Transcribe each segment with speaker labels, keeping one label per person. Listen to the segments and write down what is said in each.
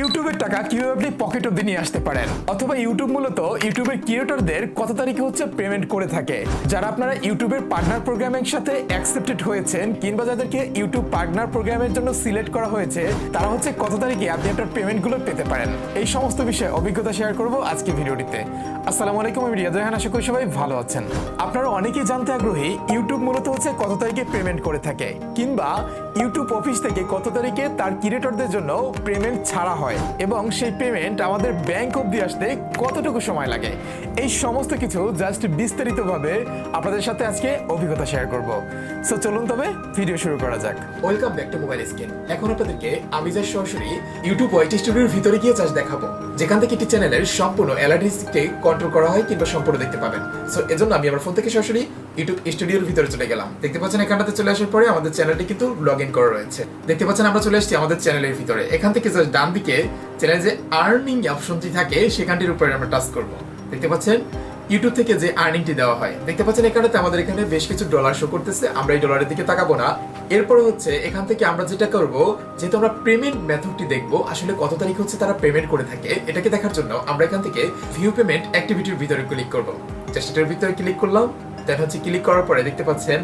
Speaker 1: ইউটিউবের টাকা কীভাবে আপনি পকেট অব্দি নিয়ে আসতে পারেন? অথবা ইউটিউব মূলত ইউটিউবের ক্রিয়েটরদের কত তারিখে হচ্ছে পেমেন্ট করে থাকে? যারা আপনারা ইউটিউবের পার্টনার প্রোগ্রামের সাথে অ্যাকসেপ্টেড হয়েছেন, কিংবা যাদেরকে ইউটিউব পার্টনার প্রোগ্রামের জন্য সিলেক্ট করা হয়েছে, তারা হচ্ছে কত তারিখে আপনি আপনার পেমেন্টগুলো পেতে পারেন? এই সমস্ত বিষয়ে অভিজ্ঞতা শেয়ার করব আজকে ভিডিওটিতে। আসসালামু আলাইকুম, আমি রিয়াদ রাহান, আশা করি সবাই ভালো আছেন। আপনারা অনেকেই জানতে আগ্রহী, ইউটিউব মূলত হচ্ছে কত তারিখে পেমেন্ট করে থাকে, কিংবা ইউটিউব অফিস থেকে কত তারিখে তার ক্রিয়েটরদের জন্য পেমেন্ট ছাড়া হয় এবং সেই পেমেন্ট আমাদের ব্যাংক অব্দি আসতে কতটুকু সময় লাগে? এই সমস্ত কিছু জাস্ট বিস্তারিতভাবে আপনাদের সাথে আজকে অভিজ্ঞতা শেয়ার করব। সো চলুন তবে ভিডিও শুরু করা যাক।
Speaker 2: Welcome back to mobile screen এখন আপনাদেরকে আমি যা সরাসরি ইউটিউব ওয়াইটি স্টুডিওর ভিতরে গিয়ে চার্জ দেখাবো। যেখান থেকে একটি চ্যানেলের সম্পূর্ণ অ্যালার্টিসকে কন্ট্রোল করা হয় কিংবা সম্পূর্ণ দেখতে পাবেন। সো এজন্য আমি আমার ফোন থেকে সরাসরি ইউটিউব স্টুডিওর ভিতরে চলে গেলাম। দেখতে পাচ্ছেন এখানটাতে চলে আসার পরে আমাদের চ্যানেলটি কিন্তু লগ ইন করা রয়েছে। দেখতে পাচ্ছেন আমরা চলে আসছি আমাদের চ্যানেলের ভিতরে। এখান থেকে জাস্ট ডান দিকে চ্যানেলে যে আর্নিং অপশনটি থাকে, সেখানটির উপরে আমরা টাচ করব। দেখতে পাচ্ছেন ইউটিউব থেকে যে আর্নিংটি দেওয়া হয়। দেখতে পাচ্ছেন এখানেতে আমাদের এখানে বেশ কিছু ডলার শো করতেছে। আমরা এই ডলারের দিকে তাকাবো না। এরপরে হচ্ছে, এখান থেকে আমরা যেটা করব, যেহেতু আমরা পেমেন্ট মেথডটি দেখব, আসলে কত তারিখ হচ্ছে তারা পেমেন্ট করে থাকে, এটাকে দেখার জন্য আমরা এখান থেকে ভিউ পেমেন্ট অ্যাক্টিভিটির ভিতরে ক্লিক করব। জাস্ট এটার ভিতরে ক্লিক করলাম। দেন হচ্ছে ক্লিক করার পরে দেখতে পাচ্ছেন,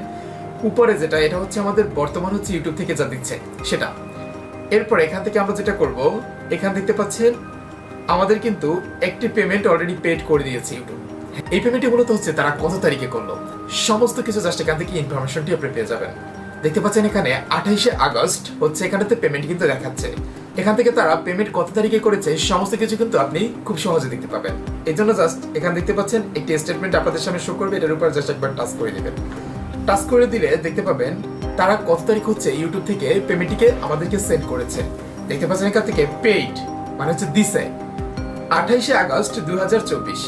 Speaker 2: উপরে যেটা, এটা হচ্ছে আমাদের বর্তমান হচ্ছে ইউটিউব থেকে যা দিচ্ছে, সেটা। এরপর এখান থেকে আমরা যেটা করব, এখান দেখতে পাচ্ছেন, আমাদের কিন্তু একটি পেমেন্ট অলরেডি পেড করে দিয়েছে ইউটিউব এই পেমেন্টটি মূলত হচ্ছে তারা কত তারিখে করল। সমস্ত কিছু জাস্ট এখান থেকে ইনফরমেশনটি আপনি পেয়ে যাবেন। দেখতে পাচ্ছেন এখানে আঠাইশে আগস্ট হচ্ছে এখানেতে পেমেন্ট কিন্তু দেখাচ্ছে। এখান থেকে তারা পেমেন্ট কত তারিখে করেছে, সমস্ত কিছু কিন্তু আপনি খুব সহজে দেখতে পাবেন। এই জন্য জাস্ট এখানে দেখতে পাচ্ছেন, একটি স্টেটমেন্ট আপনাদের সামনে শো করবে, এটার উপর জাস্ট একবার টাচ করে দেবেন টাচ করে দিলে দেখতে পাবেন, তারা কত তারিখ হচ্ছে ইউটিউব থেকে পেমেন্টটিকে আমাদেরকে সেন্ড করেছে। দেখতে পাচ্ছেন এখান থেকে পেইড মানে হচ্ছে দিসে আঠাইশে আগস্ট দুই হাজার চব্বিশ।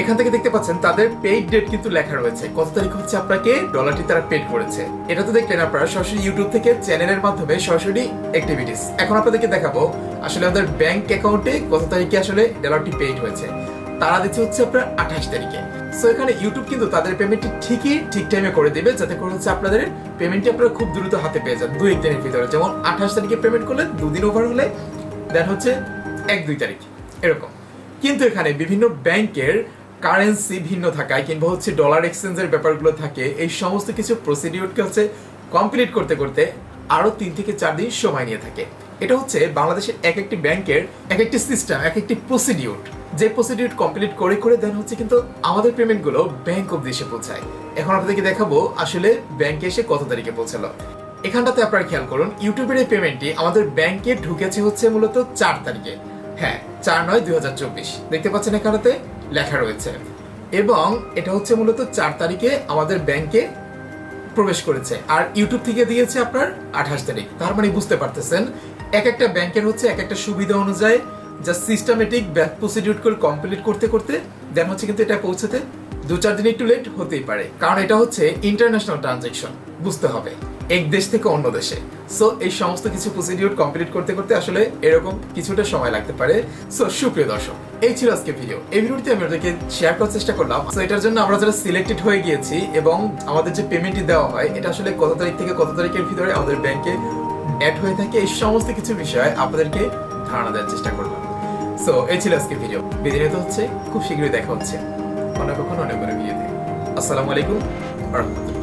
Speaker 2: এখান থেকে দেখতে পাচ্ছেন, তাদের পেইড ডেট কিন্তু লেখা রয়েছে। কত তারিখ হচ্ছে আপনাকে? ডলারটি তারা পেড করেছে। এটা তো দেখলেন আপনারা, সরাসরি ইউটিউব থেকে চ্যানেলের মাধ্যমে সরাসরি অ্যাক্টিভিটিস এখন আপনাদেরকে দেখাবো, আসলে আমাদের ব্যাংক অ্যাকাউন্টে কত তারিখে আসলে ডলারটি পেইড হয়েছে। তারা দিচ্ছে হচ্ছে আপনার আঠাশ তারিখে। সো এখানে ইউটিউব কিন্তু তাদের পেমেন্টটি ঠিকই ঠিক টাইমে করে দেবে, যাতে করে হচ্ছে আপনাদের পেমেন্টটি আপনারা খুব দ্রুত হাতে পেয়ে যান দুই একদিনের ভিতরে। যেমন আঠাশ তারিখে পেমেন্ট করলে দুদিন ওভার হলে দেন হচ্ছে এক দুই তারিখ। এরকম। কিন্তু এখানে বিভিন্ন ব্যাংকের কারেন্সি ভিন্ন থাকায় কিংবা হচ্ছে ডলার এক্সচেঞ্জের ব্যাপারগুলো থাকে, এই সমস্ত কিছু প্রসিডিউরকে হচ্ছে কমপ্লিট করতে করতে আরও তিন থেকে চার দিন সময় নিয়ে থাকে। এটা হচ্ছে বাংলাদেশের এক একটি ব্যাংকের এক একটি সিস্টেম এক একটি প্রসিডিউর যে প্রসিডিউর কমপ্লিট করে করে দেন হচ্ছে কিন্তু আমাদের পেমেন্টগুলো ব্যাংক অব্দি এসে পৌঁছায়। এখন আপনাদেরকে দেখাবো আসলে ব্যাংকে এসে কত তারিখে পৌঁছালো। এখানটাতে আপনারা খেয়াল করুন ইউটিউবের এই পেমেন্টটি আমাদের ব্যাংকে ঢুকেছে হচ্ছে মূলত চার তারিখে। হ্যাঁ চার নয় দুই দেখতে পাচ্ছেন এখানেতে লেখা রয়েছে। এবং এটা হচ্ছে মূলত চার তারিখে আমাদের ব্যাংকে প্রবেশ করেছে। আর ইউটিউব থেকে দিয়েছে আপনার আঠাশ তারিখ। তার মানে বুঝতে পারতেছেন, এক একটা ব্যাংকের হচ্ছে এক একটা সুবিধা অনুযায়ী যা সিস্টেমেটিক ব্যাক প্রসিডিউর কমপ্লিট করতে করতে দেন হচ্ছে কিন্তু এটা পৌঁছাতে দু চার দিন একটু লেট হতেই পারে। কারণ এটা হচ্ছে ইন্টারন্যাশনাল ট্রানজেকশন বুঝতে হবে, এক দেশ থেকে অন্য দেশে। সো এই সমস্ত কিছু প্রসিডিউর কমপ্লিট করতে করতে আসলে এরকম কিছুটা সময় লাগতে পারে। সো সুপ্রিয় দর্শক এই ছিল আজকে ভিডিও এই ভিডিওটি আমি আপনাদেরকে শেয়ার করার চেষ্টা করলাম। সো এটার জন্য আমরা যারা সিলেক্টেড হয়ে গিয়েছি এবং আমাদের যে পেমেন্টটি দেওয়া হয়, এটা আসলে কত তারিখ থেকে কত তারিখের ভিতরে আমাদের ব্যাংকে অ্যাড হয়ে থাকে, এই সমস্ত কিছু বিষয় আপনাদেরকে ধারণা দেওয়ার চেষ্টা করলাম। সো এই ছিল আজকে ভিডিও বিদিনিত হচ্ছে। খুব শীঘ্রই দেখা হচ্ছে। অনেক কখন অনেক করে ভিডিওতে আসসালামু আলাইকুম। রহমতুল্লাহ